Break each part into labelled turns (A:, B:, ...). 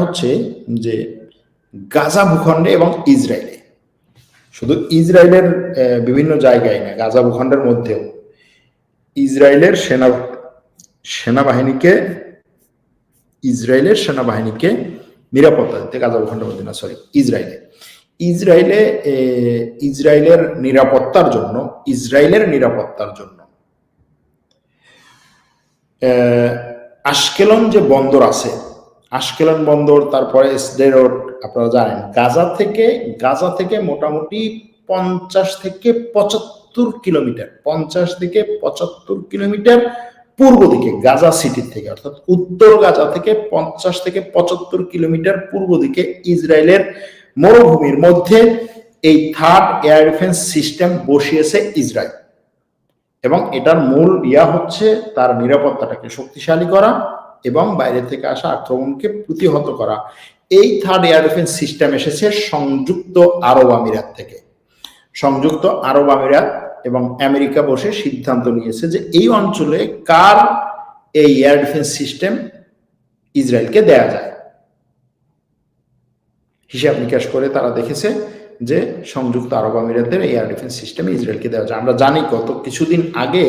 A: হচ্ছে যে গাজা ভূখণ্ডে এবং ইসরায়েলে। শুধু ইসরায়েলের বিভিন্ন জায়গায় না, গাজা ভূখণ্ডের মধ্যেও ইসরায়েলের সেনা, সেনাবাহিনীকে, ইসরায়েলের সেনাবাহিনীকে নিরাপত্তা দিতে, গাজা ভূখণ্ডের মধ্যে না সরি ইসরায়েলে। ইসরায়েলে ইসরায়েলের নিরাপত্তার জন্য, ইসরায়েলের নিরাপত্তার জন্য আশকেলন যে বন্দর আছে আশকেলন বন্দর, তারপরে স্ডেরোড আপনারা জানেন। গাজা থেকে গাজা থেকে মোটামুটি পঞ্চাশ থেকে পঁচাত্তর কিলোমিটার, পঞ্চাশ থেকে পঁচাত্তর কিলোমিটার পূর্ব দিকে, গাজা সিটির থেকে, অর্থাৎ উত্তর গাজা থেকে পঞ্চাশ থেকে পঁচাত্তর কিলোমিটার পূর্ব দিকে ইসরায়েলের মরুভূমির মধ্যে এই থার্ড এয়ার ডিফেন্স সিস্টেম বসিয়েছে ইসরায়েল। এবং এটার মূল ইয়া হচ্ছে তার নিরাপত্তাটাকে শক্তিশালী করা এবং বাইরে থেকে আসা আক্রমণকে প্রতিহত করা। এই থার্ড এয়ার ডিফেন্স সিস্টেম এসেছে সংযুক্ত আরব আমিরাত থেকে। সংযুক্ত আরব আমিরাত এবং আমেরিকা বসে সিদ্ধান্ত নিয়েছে যে এই অঞ্চলে কার এই এয়ার ডিফেন্স সিস্টেম ইসরায়েলকে দেয়া যায়। হিসাব নিকাশ করে তারা দেখেছে যে সংযুক্ত আরব আমিরাতের এয়ার ডিফেন্স সিস্টেম ইসরায়েলকে দেওয়া যায়। আমরা জানি গত কিছুদিন আগে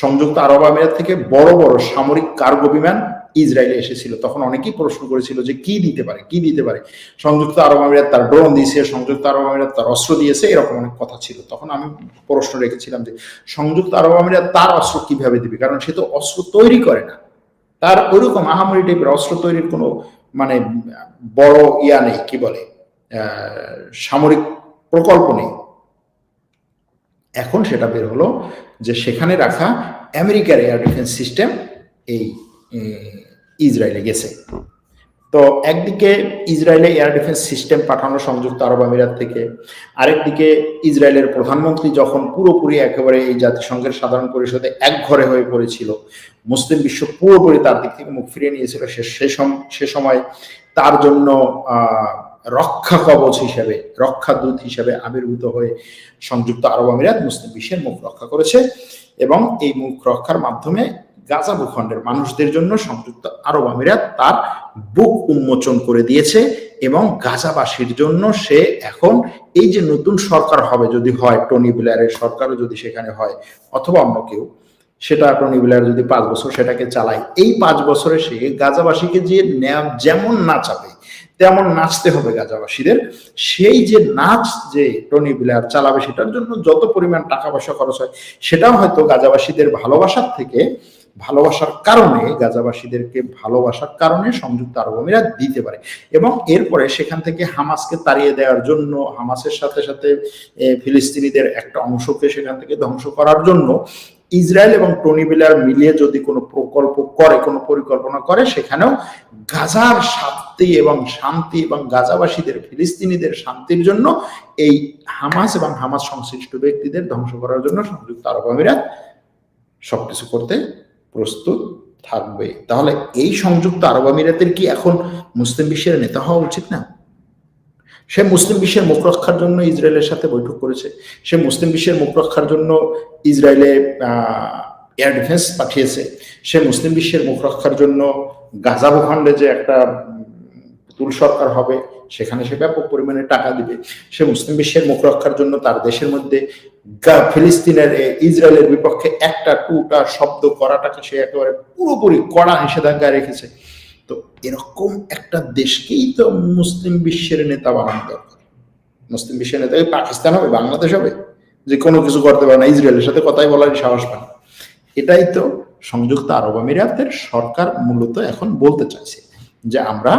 A: সংযুক্ত আরব আমিরাত থেকে বড় বড় সামরিক কার্গো বিমান ইসরায়েলে এসেছিল। তখন অনেকেই প্রশ্ন করেছিল যে কি দিতে পারে, কি দিতে পারে? সংযুক্ত আরব আমিরাত তার ড্রোন দিয়েছে, সংযুক্ত আরব আমিরাত তার অস্ত্র দিয়েছে, এরকম অনেক কথা ছিল। তখন আমি প্রশ্ন রেখেছিলাম যে সংযুক্ত আরব আমিরাত তার অস্ত্র কীভাবে দিবে? কারণ সে তো অস্ত্র তৈরি করে না। তার ওইরকম আহামরি টাইপের অস্ত্র তৈরির কোনো মানে বড় ইয়া নেই, কি বলে? সামরিক প্রকল্প নেই। এখন সেটা বের হলো যে সেখানে রাখা আমেরিকার এয়ার ডিফেন্স সিস্টেম এই ইসরায়েলে গেছে। তো একদিকে ইসরায়েলে এয়ার ডিফেন্স সিস্টেম পাঠানো সংযুক্ত আরব আমিরাত থেকে আরেকদিকে ইসরায়েলের প্রধানমন্ত্রী যখন পুরোপুরি একেবারে এই জাতিসংঘের সাধারণ পরিষদে এক ঘরে হয়ে পড়েছিল মুসলিম বিশ্ব পুরোপুরি তার দিক থেকে মুখ ফিরিয়ে নিয়েছিল সে সে সময় তার জন্য আহ, রক্ষা কবচ হিসেবে, রক্ষা দূত হিসেবে আবির্ভূত হয়ে সংযুক্ত আরব আমিরাত মুসলিম বিশ্বের মুখ রক্ষা করেছে এবং এই মুখ রক্ষার মাধ্যমে গাজা ভূখণ্ডের মানুষদের জন্য সংযুক্ত আরব আমিরাত তার বুক উন্মোচন করে দিয়েছে এবং গাজাবাসীর জন্য সে এখন এই যে নতুন সরকার হবে, যদি হয়, টনি ব্লেয়ারের সরকারও যদি সেখানে হয় অথবা অন্য কেউ, সেটা টনি ব্লেয়ার যদি পাঁচ বছর সেটাকে চালায়, এই পাঁচ বছরে সে গাজাবাসীকে যে যেমন নাচাবে তেমন নাচতে হবে গাজাবাসীদের। সেই যে নাচ যে টনি ব্লেয়ার চালাবে সেটার জন্য যত পরিমাণ টাকা পয়সা খরচ হয়, সেটাও হয়তো গাজাবাসীদের ভালোবাসার থেকে, ভালোবাসার কারণে গাজাবাসীদেরকে ভালোবাসার কারণে সংযুক্ত আরব আমিরাত দিতে পারে। এবং এরপরে সেখান থেকে হামাসকে তাড়িয়ে দেওয়ার জন্য, হামাসের সাথে সাথে ফিলিস্তিনিদের একটা অংশকে সেখান থেকে ধ্বংস করার জন্য ইসরায়েল এবং টনি বিলার মিলিয়ে যদি কোনো প্রকল্প করে, কোনো পরিকল্পনা করে, সেখানেও গাজার শান্তি এবং শান্তি এবং গাজাবাসীদের, ফিলিস্তিনিদের শান্তির জন্য এই হামাস এবং হামাস সংশ্লিষ্ট ব্যক্তিদের ধ্বংস করার জন্য সংযুক্ত আরব আমিরাত সবকিছু করতে প্রস্তুত থাকবে। তাহলে এই সংযুক্ত আরব আমিরাতের কি এখন মুসলিম বিশ্বের নেতা হওয়া উচিত না? সে মুসলিম বিশ্বের মুখ রক্ষার জন্য ইসরায়েলের সাথে বৈঠক করেছে। সে মুসলিম বিশ্বের মুখ রক্ষার জন্য ইসরায়েলে এয়ার ডিফেন্স পাঠিয়েছে। সে মুসলিম বিশ্বের মুখ রক্ষার জন্য গাজা ভূখণ্ডে যে একটা পুতুল সরকার হবে, সেখানে সে ব্যাপক পরিমাণে টাকা দিবে। সে মুসলিম বিশ্বের মুখ রক্ষার জন্য তার দেশের মধ্যে ফিলিস্তিনের ইসরায়েলের বিপক্ষে একটা, টুটা শব্দ করাটাকে সে একেবারে পুরোপুরি কড়া নিষেধাজ্ঞা রেখেছে। এরকম একটা দেশকেই তো মুসলিম বিশ্বের নেতা বানানো দরকার। মুসলিম বিশ্বের নেতা পাকিস্তান হবে, বাংলাদেশ হবে, যে কোনো কিছু করতে পারে না, ইসরায়েলের সাথে কথাই বলার সাহস পায় না। এটাই তো সংযুক্ত আরব আমিরাতের সরকার মূলত এখন বলতে চাইছে যে আমরা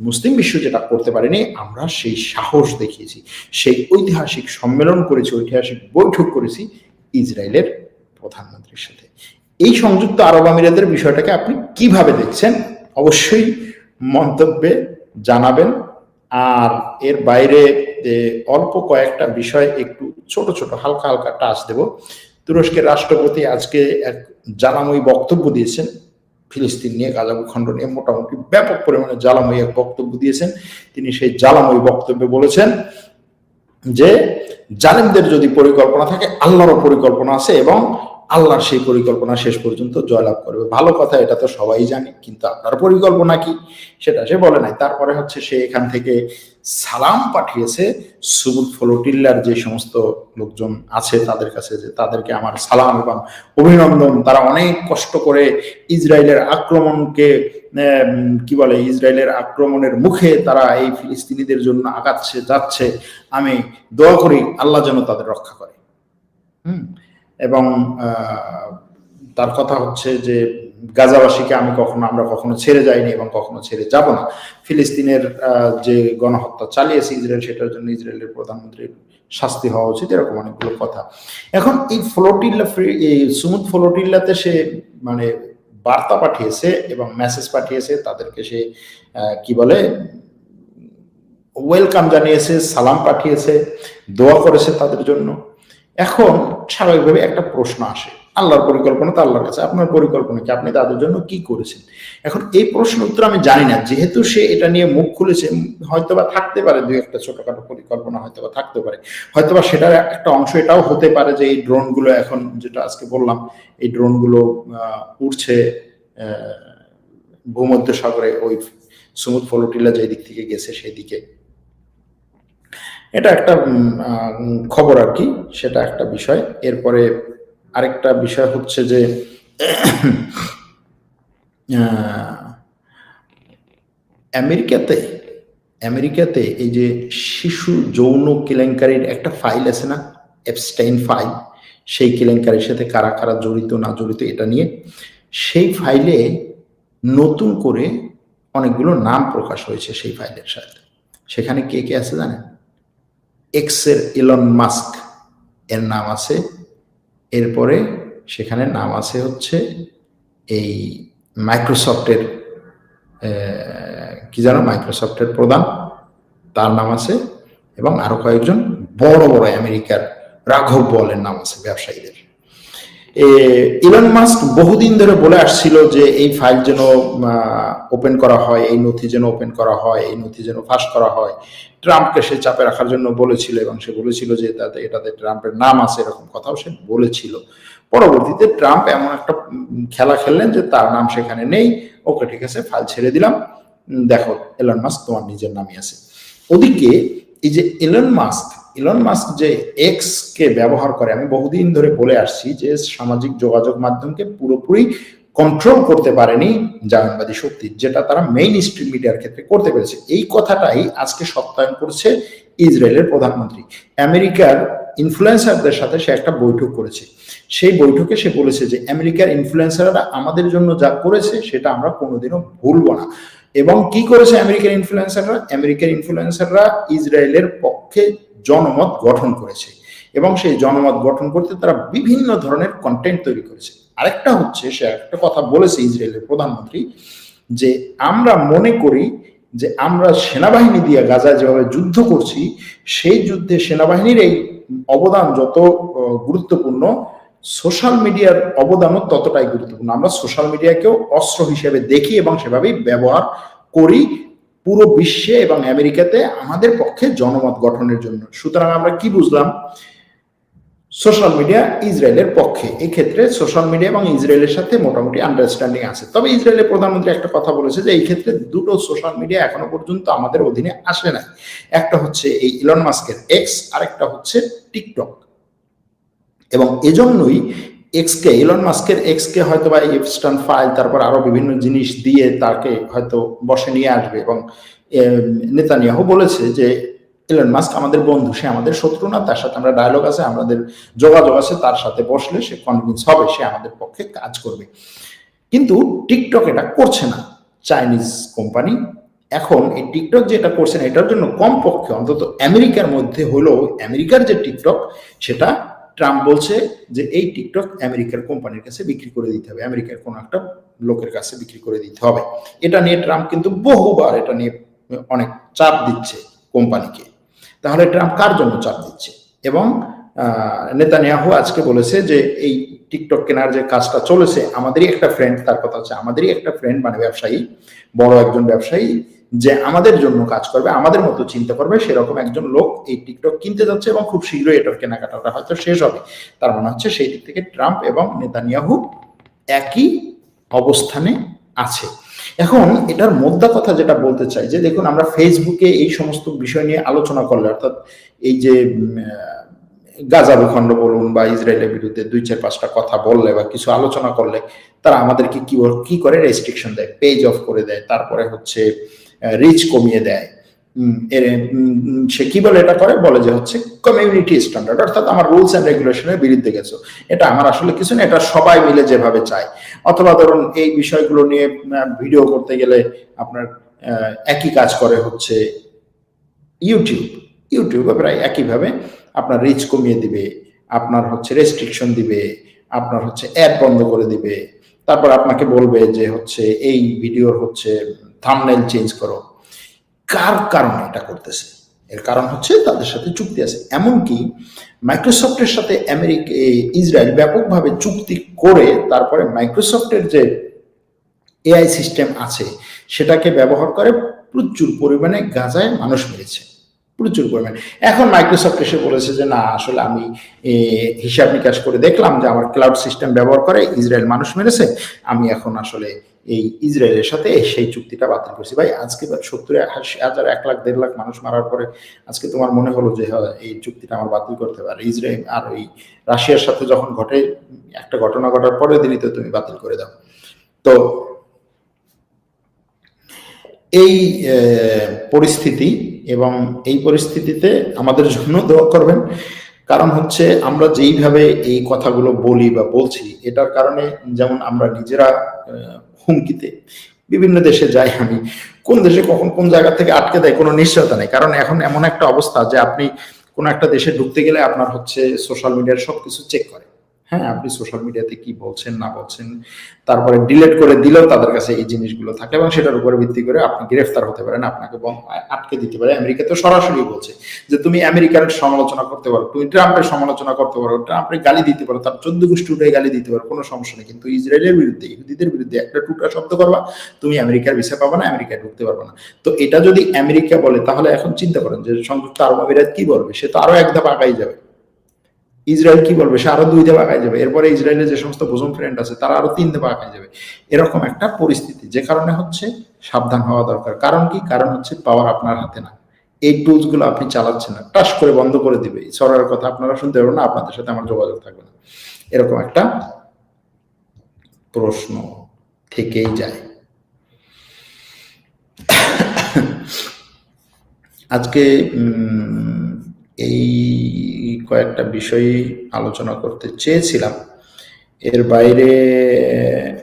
A: মুসলিম বিশ্ব যেটা করতে পারিনি, আমরা সেই সাহস দেখিয়েছি, সেই ঐতিহাসিক সম্মেলন করেছি, ঐতিহাসিক বৈঠক করেছি ইসরায়েলের প্রধানমন্ত্রীর সাথে। এই সংযুক্ত আরব আমিরাতের বিষয়টাকে আপনি কীভাবে দেখছেন? অবশ্যই মন্তব্যে জানাবেন। আর এর বাইরে অল্প কয়েকটা বিষয় একটু ছোট ছোট, হালকা হালকা টাচ দেব। তুরস্কের রাষ্ট্রপতি আজকে এক জ্বালাময়ী বক্তব্য দিয়েছেন। ফিলিস্তিন নিয়ে গাজা ভূখণ্ড নিয়ে মোটামুটি ব্যাপক পরিমাণে জ্বালাময়ী এক বক্তব্য দিয়েছেন। তিনি সেই জ্বালাময়ী বক্তব্যে বলেছেন যে, জালিমদের যদি পরিকল্পনা থাকে, আল্লাহরও পরিকল্পনা আছে এবং আল্লাহর সেই পরিকল্পনা শেষ পর্যন্ত জয়লাভ করবে। ভালো কথা, এটা তো সবাই জানে, কিন্তু আপনার পরিকল্পনা কি? সেটা সে বলে নাই। তারপরে হচ্ছে সে এখান থেকে সালাম পাঠিয়েছে সুবুত ফলোটিল্লার যে সমস্ত লোকজন আছে তাদের কাছে যে তাদেরকে আমার সালাম এবং অভিনন্দন। তারা অনেক কষ্ট করে ইসরায়েলের আক্রমণকে কি বলে, ইসরায়েলের আক্রমণের মুখে তারা এই ফিলিস্তিনিদের জন্য আগাচ্ছে যাচ্ছে। আমি দোয়া করি আল্লাহ যেন তাদের রক্ষা করে। হুম? এবং তার কথা হচ্ছে যে গাজাবাসীকে আমি কখনো, আমরা কখনো ছেড়ে যাইনি এবং কখনো ছেড়ে যাব না। ফিলিস্তিনের যে গণহত্যা চালিয়েছে ইসরায়েল, সেটার জন্য ইসরায়েলের প্রধানমন্ত্রীর শাস্তি হওয়া উচিত, এরকম অনেকগুলো কথা। এখন এই ফ্লোটিল্লা, এই সুমুদ ফ্লোটিল্লাতে সে মানে বার্তা পাঠিয়েছে এবং মেসেজ পাঠিয়েছে, তাদেরকে সে কি বলে ওয়েলকাম জানিয়েছে, সালাম পাঠিয়েছে, দোয়া করেছে তাদের জন্য। এখন স্বাভাবিকভাবে একটা প্রশ্ন আসে। আল্লাহর পরিকল্পনা তো আল্লাহর কাছে আপনার পরিকল্পনা কি? আপনি তাদের জন্য কি করেছেন? এখন এই প্রশ্ন উত্তর আমি জানি না। যেহেতু সে এটা নিয়ে মুখ খুলেছে হয়তোবা থাকতে পারে দুই একটা ছোটখাটো পরিকল্পনা হয়তোবা থাকতে পারে। হয়তোবা সেটার একটা অংশ এটাও হতে পারে যে এই ড্রোনগুলো এখন যেটা আজকে বললাম এই ড্রোনগুলো আহ, ভূমধ্য সাগরে ওই সমুদ্র ফলোটিলা যে দিক থেকে গেছে সেই দিকে এটা একটা খবর আর কি, সেটা একটা বিষয়। এরপরে আরেকটা বিষয় হচ্ছে যে আমেরিকাতে আমেরিকাতে এই যে শিশু যৌন কেলেঙ্কারির একটা ফাইল আছে না এপস্টাইন ফাইল সেই কেলেঙ্কারির সাথে কারা কারা জড়িত, না জড়িত, এটা নিয়ে, সেই ফাইলে নতুন করে অনেকগুলো নাম প্রকাশ হয়েছে সেই ফাইলের সাথে। সেখানে কে কে আছে জানেন? এক্সের ইলন মাস্ক এর নাম আছে। এরপরে সেখানে নাম আছে হচ্ছে এই মাইক্রোসফটের কি জানো মাইক্রোসফটের প্রধান? তার নাম আছে এবং আরও কয়েকজন বড় বড় আমেরিকার রাঘব বলের নাম আছে ব্যবসায়ীদের। ইলন মাস্ক বহুদিন ধরে বলে আসছিল যে এই ফাইল যেন ওপেন করা হয়, এই নথি যেন ওপেন করা হয়, এই নথি যেন ফাঁস করা হয়। ট্রাম্পকে সে চাপে রাখার জন্য বলেছিল এবং সে বলেছিল যে তাতে, এটাতে ট্রাম্পের নাম আছে এরকম কথাও সে বলেছিল। পরবর্তীতে ট্রাম্প এমন একটা খেলা খেললেন যে তার নাম সেখানে নেই। ওকে, ঠিক আছে ফাইল ছেড়ে দিলাম। দেখো এলন মাস্ক তোমার নিজের নামই আছে। ওদিকে এই যে এলন মাস্ক ইলন মাস্ক যে এক্স কে ব্যবহার করে, আমি বহুদিন ধরে বলে আসছি যে সামাজিক যোগাযোগ মাধ্যমকে পুরোপুরি কন্ট্রোল করতে পারেনি জামিনবাদী শক্তি, যেটা তারা মেইন স্ট্রিম মিডিয়ার ক্ষেত্রে করতে পেরেছে। এই কথাটাই আজকে সত্যায়ন করছে ইসরায়েলের প্রধানমন্ত্রী। আমেরিকার ইনফ্লুয়েন্সারদের সাথে সে একটা বৈঠক করেছে। সেই বৈঠকে সে বলেছে যে, আমেরিকার ইনফ্লুয়েন্সাররা আমাদের জন্য যা করেছে সেটা আমরা কোনোদিনও ভুলবো না। এবং কি করেছে আমেরিকার ইনফ্লুয়েন্সাররা আমেরিকার ইনফ্লুয়েন্সাররা ইসরায়েলের পক্ষে জনমত গঠন করেছে এবং সেই জনমত গঠন করতে তারা বিভিন্ন ধরনের কন্টেন্ট তৈরি করেছে। আরেকটা হচ্ছে, সে একটা কথা বলেছে ইসরায়েলের প্রধানমন্ত্রী, যে আমরা মনে করি যে আমরা সেনাবাহিনী দিয়ে গাজায় যেভাবে যুদ্ধ করছি, সেই যুদ্ধে সেনাবাহিনীর এই অবদান যত গুরুত্বপূর্ণ, সোশ্যাল মিডিয়ার অবদানও ততটাই গুরুত্বপূর্ণ। আমরা সোশ্যাল মিডিয়াকেও অস্ত্র হিসেবে দেখি এবং সেভাবেই ব্যবহার করি। পুরো বিশ্বে এবং আমেরিকাতে আমাদের পক্ষে জনমত গঠনের জন্য। সুতরাং আমরা কি বুঝলাম? সোশ্যাল মিডিয়া ইসরায়েলের পক্ষে। এই ক্ষেত্রে সোশ্যাল মিডিয়া এবং ইসরায়েলের সাথে মোটামুটি আন্ডারস্ট্যান্ডিং আছে। তবে ইসরায়েলের প্রধানমন্ত্রী একটা কথা বলেছে যে, এই ক্ষেত্রে দুটো সোশ্যাল মিডিয়া এখনও পর্যন্ত আমাদের অধীনে আসে না একটা হচ্ছে এই ইলন মাস্কের এক্স আরেকটা হচ্ছে টিকটক এবং এজন্যই এক্স কে ইলন মাস্কের এক্স কে হয়তো বা এফস্টান ফাইল তারপর আরও বিভিন্ন জিনিস দিয়ে তাকে হয়তো বসে নিয়ে আসবে এবং নেতানিয়াহু বলেছে যে ইলন মাস্ক আমাদের বন্ধু, সে আমাদের শত্রু না, তার সাথে আমরা ডায়লগ আছে, আমাদের যোগাযোগ আছে, তার সাথে বসলে সে কনভিন্স হবে, সে আমাদের পক্ষে কাজ করবে। কিন্তু টিকটক এটা করছে না। চাইনিজ কোম্পানি এখন এই টিকটক যেটা করছেন এটার জন্য কমপক্ষে অন্তত আমেরিকার মধ্যে হলো আমেরিকার যে টিকটক সেটা ট্রাম্প বলছে যে এই টিকটক আমেরিকার কোম্পানির কাছে বিক্রি করে দিতে হবে। আমেরিকার কোন একটা লোকের কাছে বিক্রি করে দিতে হবে। এটা নিয়ে ট্রাম্প কিন্তু বহুবার এটা নিয়ে অনেক চাপ দিচ্ছে কোম্পানিকে। তাহলে ট্রাম্প কার জন্য চাপ দিচ্ছে? এবং নেতানিয়াহু আজকে বলেছে যে এই টিকটক কেনার যে কাজটা চলেছে, আমাদেরই একটা ফ্রেন্ড তার কথা হচ্ছে আমাদেরই একটা ফ্রেন্ড মানে ব্যবসায়ী, বড় একজন ব্যবসায়ী যে আমাদের জন্য কাজ করবে, আমাদের মতো চিন্তা করবে, সেরকম একজন লোক এই টিকটক কিনতে যাচ্ছে এবং খুব শীঘ্রই এটার কেনাকাটাটা হয়তো শেষ হবে। তার মানে হচ্ছে সেই দিক থেকে ট্রাম্প এবং নেতানিয়াহু একই অবস্থানে আছে। এখন এটার মোদ্দা কথা যেটা বলতে চাই, যে দেখুন আমরা ফেসবুকে এই সমস্ত বিষয় নিয়ে আলোচনা করলে, অর্থাৎ এই যে গাজা ভূখণ্ড বলুন বা ইসরায়েলের বিরুদ্ধে দুই চার পাঁচটা কথা বললে বা কিছু আলোচনা করলে, তারা আমাদেরকে কি কি করে রেস্ট্রিকশন দেয়? পেজ অফ করে দেয়। তারপরে হচ্ছে রিচ কমিয়ে দেয়। সে কি বলে এটা করে? বলে যে হচ্ছে কমিউনিটি স্ট্যান্ডার্ড অর্থাৎ আমার রুলস অ্যান্ড রেগুলেশনের বিরুদ্ধে গেছো। এটা আমার আসলে কিছু না, এটা সবাই মিলে যেভাবে চায়। অথবা ধরুন এই বিষয়গুলো নিয়ে ভিডিও করতে গেলে আপনার একই কাজ করে হচ্ছে ইউটিউব ইউটিউবে প্রায় একইভাবে আপনার রিচ কমিয়ে দিবে, আপনার হচ্ছে রেস্ট্রিকশন দিবে, আপনার হচ্ছে অ্যাড বন্ধ করে দিবে। তারপর আপনাকে বলবে যে হচ্ছে এই ভিডিওর হচ্ছে থামনেল চেঞ্জ করো। কার কারণে এটা করতেছে? এর কারণ হচ্ছে তাদের সাথে চুক্তি আছে। এমনকি মাইক্রোসফটের সাথে আমেরিকা ইসরায়েল ব্যাপকভাবে চুক্তি করে তারপরে মাইক্রোসফটের যে এআই সিস্টেম আছে, সেটাকে ব্যবহার করে প্রচুর পরিমাণে গাজায় মানুষ মেরেছে। প্রচুর পরিমাণে। এখন মাইক্রোসফট এসে বলেছে যে না আসলে আমি হিসাব নিকাশ করে দেখলাম যে আমার ক্লাউড সিস্টেম ব্যবহার করে ইসরায়েল মানুষ মেরেছে। আমি এখন আসলে এই ইসরায়েলের সাথে সেই চুক্তিটা বাতিল করছি। ভাই আজকে সত্তর হাজার এক লাখ দেড় লাখ মানুষ মারার পরে আজকে তোমার মনে হলো যে হ্যাঁ, এই চুক্তিটা আমার বাতিল করতে পারে। ইসরায়েল আর ওই রাশিয়ার সাথে যখন ঘটে একটা ঘটনা ঘটার পরে দিনই তো তুমি বাতিল করে দাও। তো এই পরিস্থিতি এবং এই পরিস্থিতিতে আমাদের জন্য দোয়া করবেন। কারণ হচ্ছে আমরা যেইভাবে এই কথাগুলো বলি বা বলছি, এটার কারণে যেমন আমরা নিজেরা হুমকিতে, বিভিন্ন দেশে যাই আমি, কোন দেশে কখন কোন জায়গা থেকে আটকে দেয় কোনো নিশ্চয়তা নেই। কারণ এখন এমন একটা অবস্থা যে আপনি কোন একটা দেশে ঢুকতে গেলে আপনার হচ্ছে সোশ্যাল মিডিয়ার সবকিছু চেক করে। হ্যাঁ আপনি সোশ্যাল মিডিয়াতে কি বলছেন, না বলছেন, তারপরে ডিলেট করে দিলেও তাদের কাছে এই জিনিসগুলো থাকে এবং সেটার উপরে ভিত্তি করে আপনি গ্রেফতার হতে পারেন, আপনাকে আটকে দিতে পারে। আমেরিকা তো সরাসরি বলছে যে তুমি আমেরিকার সমালোচনা করতে পারো, তুমি ট্রাম্পের সমালোচনা করতে পারো, ট্রাম্পের গালি দিতে পারো, তার চোদ্দ গোষ্ঠী উঠে গালি দিতে পারো, কোনো সমস্যা নেই। কিন্তু ইসরায়েলের বিরুদ্ধে, ইহুদিদের বিরুদ্ধে একটা টুকরা শব্দ করবা, তুমি আমেরিকার ভিসা পাবা না, আমেরিকায় ঢুকতে পারবে না। তো এটা যদি আমেরিকা বলে, তাহলে এখন চিন্তা করেন যে সংযুক্ত আরব আমিরাত কি বলবে? সে তো আরও এক ধাপ আগাই যাবে। ইসরায়েল কি বলবে? সে আরও দুই দেবা আগায় যাবে। এরপরে ইসরায়েলের যে সমস্ত বোজন ফ্রেন্ড আছে, তারা আরও তিন দেবা আগায় যাবে। এরকম একটা পরিস্থিতি, যে কারণে হচ্ছে সাবধান হওয়া দরকার। কারণ কি? কারণ হচ্ছে পাওয়ার আপনার হাতে না। এই টুলসগুলো আপনি চালাচ্ছেন না। টাস করে বন্ধ করে দিবে। সরার কথা আপনারা শুনতে পারবেন না, আপনাদের সাথে আমার যোগাযোগ থাকবে না। এরকম একটা প্রশ্ন থেকেই যায়। আজকে এই কয়েকটা বিষয় আলোচনা করতে চেয়েছিলাম। এর বাইরে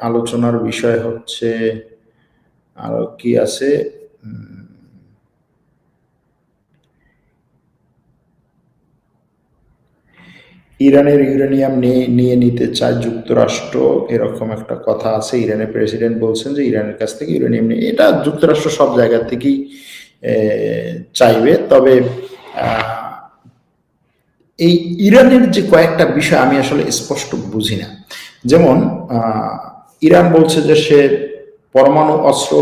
A: আলোচনার বিষয় হচ্ছে আরও কি আছে? ইরানের ইউরেনিয়াম নিয়ে নিতে চায় যুক্তরাষ্ট্র, এরকম একটা কথা আছে। ইরানের প্রেসিডেন্ট বলছেন যে ইরানের কাছ থেকে ইউরেনিয়াম নিয়ে, এটা যুক্তরাষ্ট্র সব জায়গা থেকেই চাইবে। তবে এই ইরানের যে কয়েকটা বিষয় আমি আসলে স্পষ্ট বুঝি না। যেমন ইরান বলছে যে সে পরমাণু অস্ত্র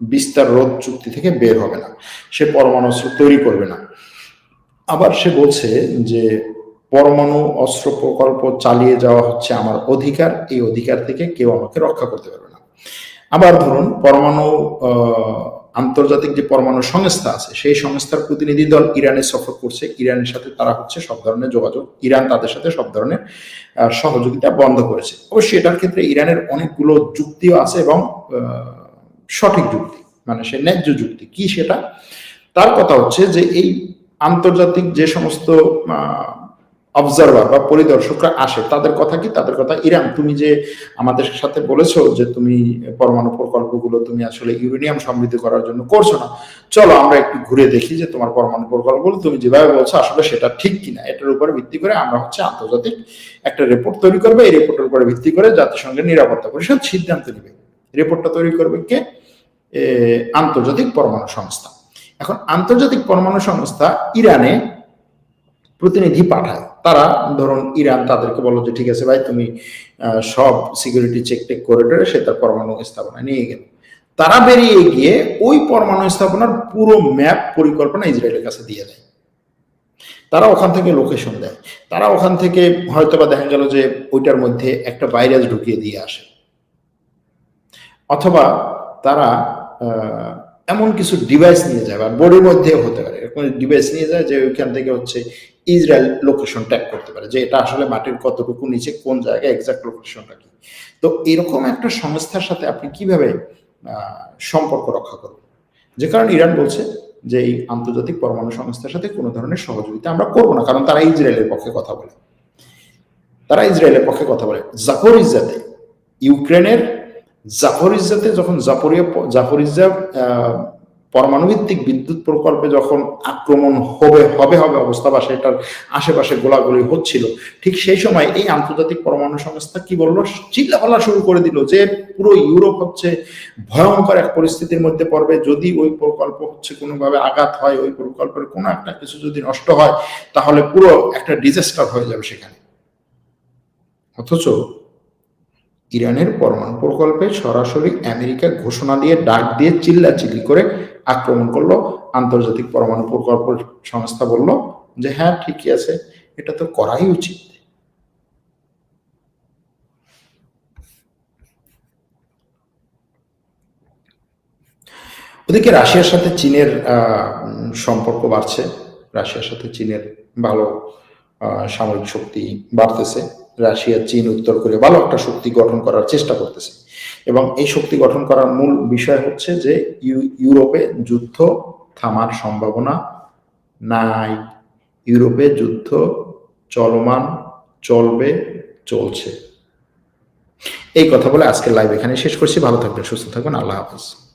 A: বিস্তার রোধ চুক্তি থেকে বের হবে না। সে পরমাণু অস্ত্র তৈরি করবে না। আবার সে বলছে যে পরমাণু অস্ত্র প্রকল্প চালিয়ে যাওয়া হচ্ছে আমার অধিকার, এই অধিকার থেকে কেউ আমাকে রক্ষা করতে পারবে না। আবার ধরুন, পরমাণু আন্তর্জাতিক যে পরমাণু সংস্থা আছে, সেই সংস্থার প্রতিনিধি দল ইরানে সফর করছে। ইরানের সাথে তারা হচ্ছে সব ধরনের যোগাযোগ, ইরান তাদের সাথে সব ধরনের সহযোগিতা বন্ধ করেছে। অবশ্যই এটার ক্ষেত্রে ইরানের অনেকগুলো যুক্তিও আছে এবং সঠিক যুক্তি মানে সে ন্যায্য যুক্তি। কি সেটা? তার কথা হচ্ছে যে এই আন্তর্জাতিক যে সমস্ত অবজারভার বা পরিদর্শকরা আসে, তাদের কথা কি? তাদের কথা, ইরান, তুমি যে আমাদের সাথে বলেছ যে তুমি পরমাণু প্রকল্পগুলো তুমি আসলে ইউরেনিয়াম সমৃদ্ধ করার জন্য করছ না, চলো আমরা একটু ঘুরে দেখি যে তোমার পরমাণু প্রকল্পগুলো তুমি যেভাবে বলছো আসলে সেটা ঠিক কিনা? এটার উপরে ভিত্তি করে আমরা হচ্ছে আন্তর্জাতিক একটা রিপোর্ট তৈরি করবে। এই রিপোর্টের উপরে ভিত্তি করে জাতিসংঘের নিরাপত্তা পরিষদ সিদ্ধান্ত নেবে। রিপোর্টটা তৈরি করবে কে? আন্তর্জাতিক পরমাণু সংস্থা। এখন আন্তর্জাতিক পরমাণু সংস্থা ইরানে প্রতিনিধি পাঠায়। তারা ধরুন ইরান তাদেরকে বলো যে, ঠিক আছে ভাই, তুমি সব সিকিউরিটি চেক টেক করে সে তার পরমাণু স্থাপনায় নিয়ে গেল। তারা বেরিয়ে গিয়ে ওই পরমাণু স্থাপনার পুরো ম্যাপ পরিকল্পনা ইসরায়েলের কাছে দিয়ে দেয়। তারা ওখান থেকে লোকেশন দেয়। তারা ওখান থেকে হয়তো বা দেখা গেল যে, ওইটার মধ্যে একটা ভাইরাস ঢুকিয়ে দিয়ে আসে। অথবা তারা এমন কিছু ডিভাইস নিয়ে যায় বা বডির মধ্যেও হতে পারে। ডিভাইস নিয়ে যায় যে, ওইখান থেকে হচ্ছে ইসরায়েল লোকেশন ট্যাগ করতে পারে যে এটা আসলে মাটির কতটুকু নিচে কোন জায়গায় এক্সাক্ট লোকেশনটা কি। তো এরকম একটা সংস্থার সাথে আপনি কীভাবে সম্পর্ক রক্ষা করবেন? যে কারণে ইরান বলছে যে এই আন্তর্জাতিক পরমাণু সংস্থার সাথে কোনো ধরনের সহযোগিতা আমরা করব না কারণ তারা ইসরায়েলের পক্ষে কথা বলে। তারা ইসরায়েলের পক্ষে কথা বলে। জাপোরিজাতে ইউক্রেনের জাপোরিজাতে যখন জাপোরিয়া জাপোরিজা আহ, পরমাণুভিত্তিক বিদ্যুৎ প্রকল্পে যখন আক্রমণ হবে হবে হবে অবস্থা বা সেটার আশেপাশে গোলাগুলি হচ্ছিল, ঠিক সেই সময় এই আন্তর্জাতিক পরমাণু সংস্থা কি বলল? চিল্লাপাল্লা শুরু করে দিল যে পুরো ইউরোপ হচ্ছে ভয়ঙ্কর এক পরিস্থিতির মধ্যে পড়বে। যদি ওই প্রকল্প হচ্ছে কোনোভাবে আঘাত হয়, ওই প্রকল্পের কোনো একটা কিছু যদি নষ্ট হয়, তাহলে পুরো একটা ডিজাস্টার হয়ে যাবে সেখানে। অথচ ইরানের পরমাণু প্রকল্পে সরাসরি আমেরিকা ঘোষণা দিয়ে ডাক দিয়ে চিল্লা চিল্লি করে আক্রমণ করল, আন্তর্জাতিক পরমাণু প্রকল্প সংস্থা বলল যে হ্যাঁ ঠিকই আছে, এটা তো করাই উচিত। ওদিকে রাশিয়ার সাথে চীনের সম্পর্ক বাড়ছে। রাশিয়ার সাথে চীনের ভালো সামরিক শক্তি বাড়তেছে। রাশিয়া, চীন, উত্তর কোরিয়া ভালো একটা শক্তি গঠন করার চেষ্টা করতেছে। এবং এই শক্তি গঠন করার মূল বিষয় হচ্ছে যে, ইউ- ইউরোপে যুদ্ধ থামার সম্ভাবনা নাই। ইউরোপে যুদ্ধ চলমান, চলবে, চলছে। এই কথা বলে আজকের লাইভ এখানে শেষ করছি। ভালো থাকবেন, সুস্থ থাকবেন। আল্লাহ হাফিজ।